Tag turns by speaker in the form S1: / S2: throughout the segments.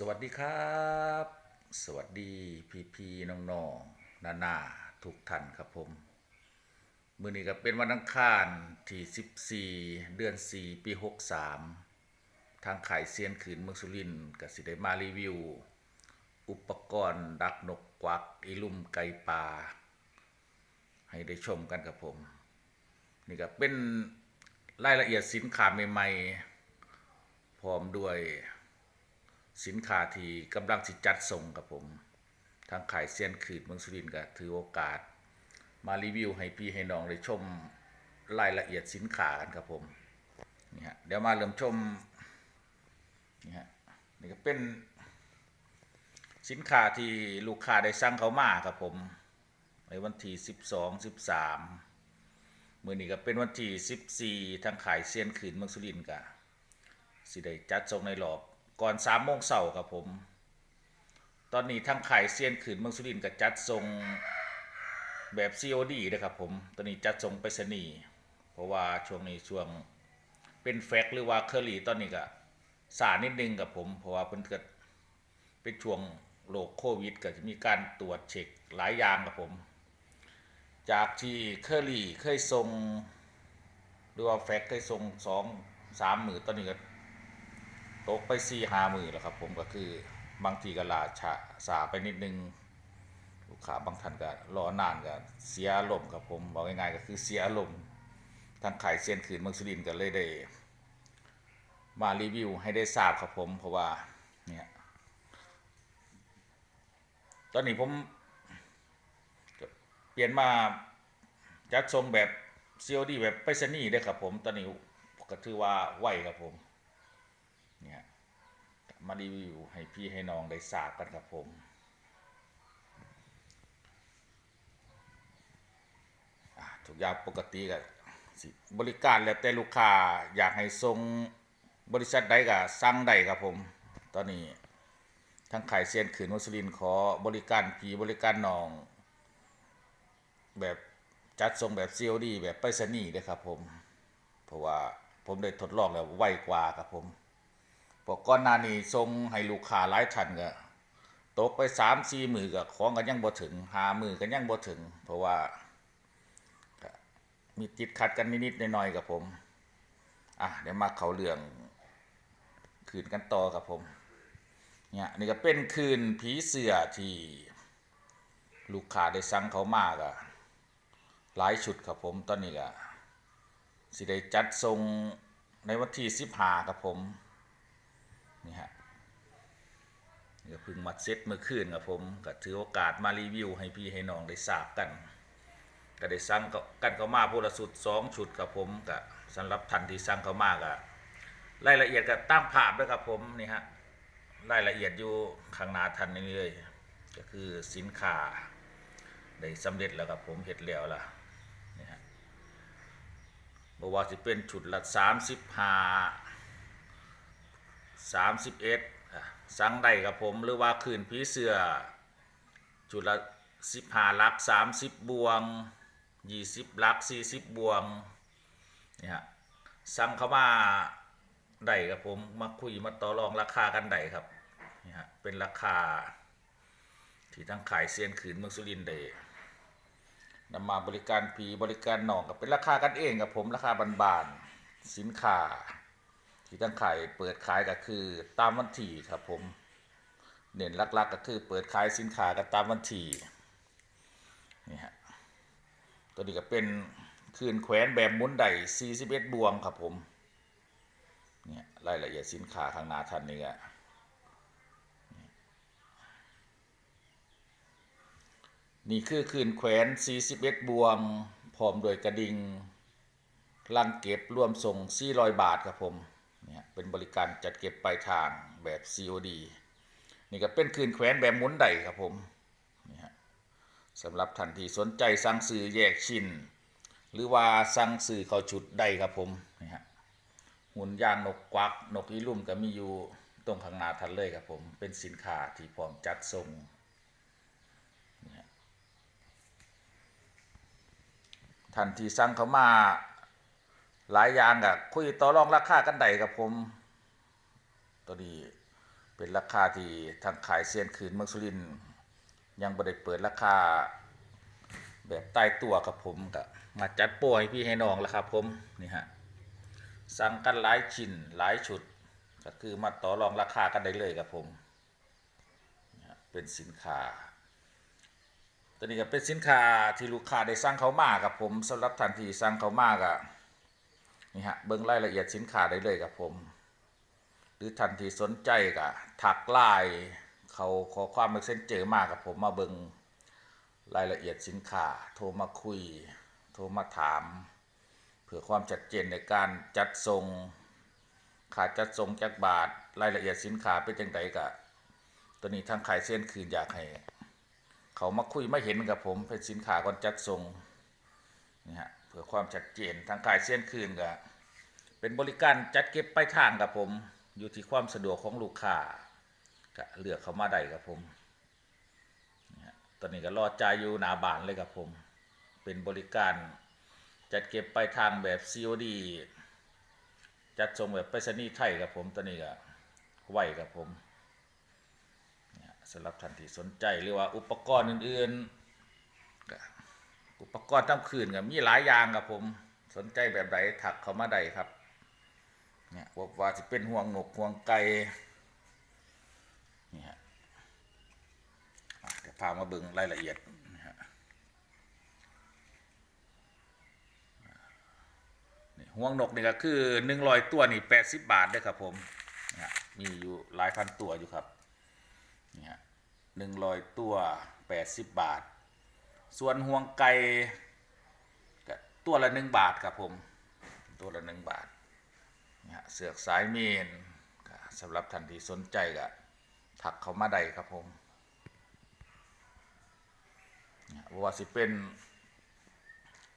S1: สวัสดีครับ สวัสดีพี่พี่น้องๆนานาทุกท่านครับผม มื้อนี้ก็เป็นวันอังคารที่ 14 เดือน 4 ปี 63 ทางขายเซียนขืนเมืองสุรินทร์ก็สิได้มารีวิว อุปกรณ์ดักนกกวักอีลุ่มไก่ป่าให้ได้ชมกันครับผม นี่ก็เป็นรายละเอียดสินค้าใหม่ๆ พร้อมด้วย สินค้าที่กำลังสิจัดส่งครับผม ทางขายเซียนขืดเมืองสุรินทร์ก็ถือโอกาส มารีวิวให้พี่ให้น้องได้ชมรายละเอียดสินค้ากันครับผมนี่ฮะเดี๋ยวมาเริ่มชมนี่ฮะนี่ก็เป็นสินค้าที่ลูกค้าได้สั่งเขามาครับผม ในวันที่12 13มื้อนี้ก็เป็นวันที่14ทางขายเซียนขืนเมืองสุรินทร์ก็สิได้จัดส่งในรอบ ก่อนสามโมงเช้าครับผม ตอนนี้ทั้งขายเซียนขืนเมืองสุรินทร์ก็จัดส่งแบบ COD นะครับผม ตอนนี้จัดส่งไปรษณีย์เพราะว่าช่วงนี้ช่วงเป็นแฟกหรือว่าเคอรี่ตอนนี้ก็สานิดนึงกับผม เพราะว่าเพิ่นเกิดเป็นช่วงโรคโควิด ก็จะมีการตรวจเช็คหลายอย่างครับผม จากที่เคอรี่เคยส่งหรือว่าแฟกเคยส่งสองสามหมื่นตอนนี้ก็ ตกไปสี่ห้ามือแล้วครับ ผมก็คือบางทีก็ลาชะสาไปนิดนึงลูกค้าบางท่านก็รอนานก็เสียอารมณ์ครับผมบอกง่ายๆก็คือเสียอารมณ์ทางขายเซียนขืนเมืองสุรินทร์ก็เลยได้มารีวิวให้ได้ทราบครับผม เพราะว่าเนี่ยตอนนี้ผมเปลี่ยนมาจัดทรงแบบ COD แบบไปรษณีย์ได้ครับผม ตอนนี้ก็ถือว่าไหวครับผม มารีวิวให้พี่ให้น้องได้ทราบกันครับผม ทุกอย่างปกติก็สิบริการแล้วแต่ลูกค้าอยากให้ส่งบริษัทใดก็สั่งได้ครับผม ตอนนี้ทั้งขายเซียนขืนมุสลินขอบริการผีบริการน้อง แบบจัดส่งแบบ COD แบบไปรษณีย์เลยครับผม เพราะว่าผมได้ทดลองแล้วไวกว่าครับผม พอก่อนหน้านี้ส่งให้ลูกค้าหลายท่านก็ตกไปสามสี่หมือก็ของกันยังบ่ถึงหามือกันยังบ่ถึง เพราะว่า มีติดขัดกันนิดๆหน่อยๆกับผม อะเดี๋ยวมาเขาเรื่องคืนกันต่อกับผม เนี่ยนี่ก็เป็นคืนผีเสือที่ลูกค้าได้สั่งเขามากอะหลายชุดครับผมตอนนี้ก็สิได้จัดทรงในวันที่สิบห้าครับผม นี่ฮะนี่ก็เพิ่งมัดเซ็ตเมื่อคืนครับผมก็ถือโอกาสมารีวิว ให้พี่ให้น้องได้ทราบกัน ก็ได้สั่งกันเข้ามาพูละสุดสองชุดครับผมก็สำหรับท่านที่สั่งเข้ามาก็รายละเอียดก็ตามภาพด้วยครับผมนี่ฮะรายละเอียดอยู่ข้างหน้าท่านนี่เลยก็คือสินค้าได้สำเร็จแล้วครับผมเห็ดแล้วล่ะนี่ฮะบอกว่าจะเป็นชุดละสามสิบห้า สามสิบเอ็ดสั่งได้ครับผมหรือว่าคืนผีเสือจุดละสิบหาลักสามสิบบวงยี่สิบลักสี่สิบบวงเนี่ยฮะสั่งเข้ามาได้ครับผมมาคุยมาต่อรองราคากันได้ครับนี่ฮะเป็นราคา ที่ทั้งขายเซียนขืนเมืองสุรินทร์ได้นำมาบริการผีบริการหนองกับเป็นราคากันเองครับผมราคาบานๆสินค้า ที่ตั้งขายเปิดขายก็คือตามวันที่ครับผม เน้นลักๆก็คือเปิดขายสินค้ากันตามวันที่นี่ฮะตัวนี้ก็เป็นคืนแขวนแบบมุนได41บวงครับผมเนี่ยรายละเอียดสินค้าข้างหน้าท่านนี่ก็นี่คือคืนแขวน41บวงพร้อมโดยกระดิ่งลังเก็บรวมส่ง400 บาทครับผม เนี่ยเป็นบริการจัดเก็บปลายทางแบบ COD นี่ก็เป็นคืนแขวนแบบหมุนไดครับผมนี่ฮะสำหรับท่านที่สนใจสั่งซื้อแยกชิ้น หรือว่าสั่งซื้อเข้าชุดไดครับผมนี่ฮะหุ่นยางนกกวักนกอีลุ่มก็มีอยู่ตรงข้างหน้าท่านเลยครับผมเป็นสินค้าที่พร้อมจัดส่งท่านที่สั่งเข้ามา หลายอย่างก็คุยต่อรองราคากันได้ครับผม ตัวนี้เป็นราคาที่ทางขายเซียนคืนเมืองสุรินยังบ่ได้เปิดราคาแบบใต้ตัวกับผมก็มาจัดโปรให้พี่ให้น้องแล้วครับผมนี่ฮะสั่งกันหลายชิ้นหลายชุด ก็คือมาต่อรองราคากันได้เลยครับผมเป็นสินค้าตัวนี้ก็เป็นสินค้าที่ลูกค้าได้สั่งเขามากับผมสำหรับท่านทีสั่งเขามาก็ นี่ฮะเบิ่งรายละเอียดสินค้าได้เลยกับผม หรือท่านที่สนใจก็ถักลน์เขาขอความเมกเซนเจอมากกับผมมาเบิ่งรายละเอียดสินค้าโทรมาคุย โทรมาถาม เพื่อความชัดเจนในการจัดส่งค่าจัดส่งจากบาทรายละเอียดสินค้าเป็นจังไดก็ตัวนี้ทางขายเส้นคืนอยากให้ เขามาคุยไมาเห็นกับผมเป็นสินค้าก่อนจัดส่งนี่ฮะ เพื่อความชัดเจนทางขายเส้นคืนก็เป็นบริการจัดเก็บไปลายทางกับผม อยู่ที่ความสะดวกของลูกค้าก็เลือกเขามาได้กับผมตอนนี้ก็รอจ่ายอยู่หนาบานเลยกับผม เป็นบริการจัดเก็บไปลายทางแบบ COD จัดส่งแบบไปรษณีย์ไทยกับผมตอนนี้ก็ไหวกับผมสำหรับท่านที่สนใจหรือว่าอุปกรณ์อื่นๆ อุปกรณ์ทำคืนก็มีหลายอย่างครับผม สนใจแบบใดถักเขามาได้ครับ เนี่ยว่าว่าจะเป็นห่วงหนกห่วงไก่นี่ฮะเดี๋ยวพามาเบิ่งรายละเอียดนะฮะห่วงนกนี่ก็คือหนึ่งร้อยตัวนี่แปดสิบบาทด้อครับผมนะมีอยู่หลายพันตัวอยู่ครับนี่ฮะหนึ่งร้อยตัวแปดสิบบาท ส่วนห่วงไก่ตัวละหนึ่งบาทครับผม ตัวละหนึ่งบาทนะเสือกสายเมนสำหรับท่านที่สนใจก็ถักเขามาได้ครับผมว่าสิเป็น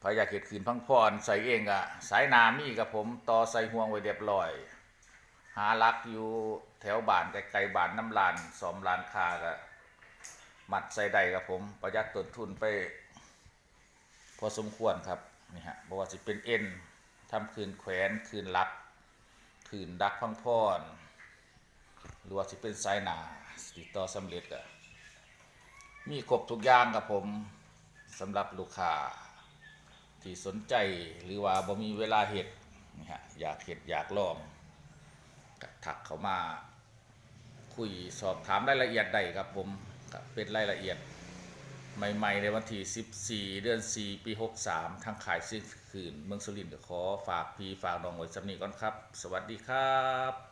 S1: พยาเขตขืนพังพรใส่เองอะสายนามีครับผมต่อใส่ห่วงไว้เรียบร้อย หาลักอยู่แถวบ้านไกลๆบ้านน้ำลานสอมลานคาก็ มัดใส่ได้ครับผมประหยัดต้นทุนไป พอสมควรครับนี่ฮะบอกว่าสิเป็นเอ็นทำคืนแขวนคืนลักคืนดักพังพรหรือว่าสิเป็นไซนาติดต่อสำเร็จก็มีครบทุกอย่างครับผมสำหรับลูกค้าที่สนใจหรือว่าบ่มีเวลาเห็ดนี่ฮะอยากเห็ดอยากลองถักเขามาคุยสอบถามรายละเอียดได้ครับผม เป็นรายละเอียดใหม่ๆ ในวันที่ 14 เดือน 4 ปี 63 ทางขายซื้อคืน เมืองสุรินทร์ขอฝากพี่ฝากน้องไว้สำนีก่อนครับ สวัสดีครับ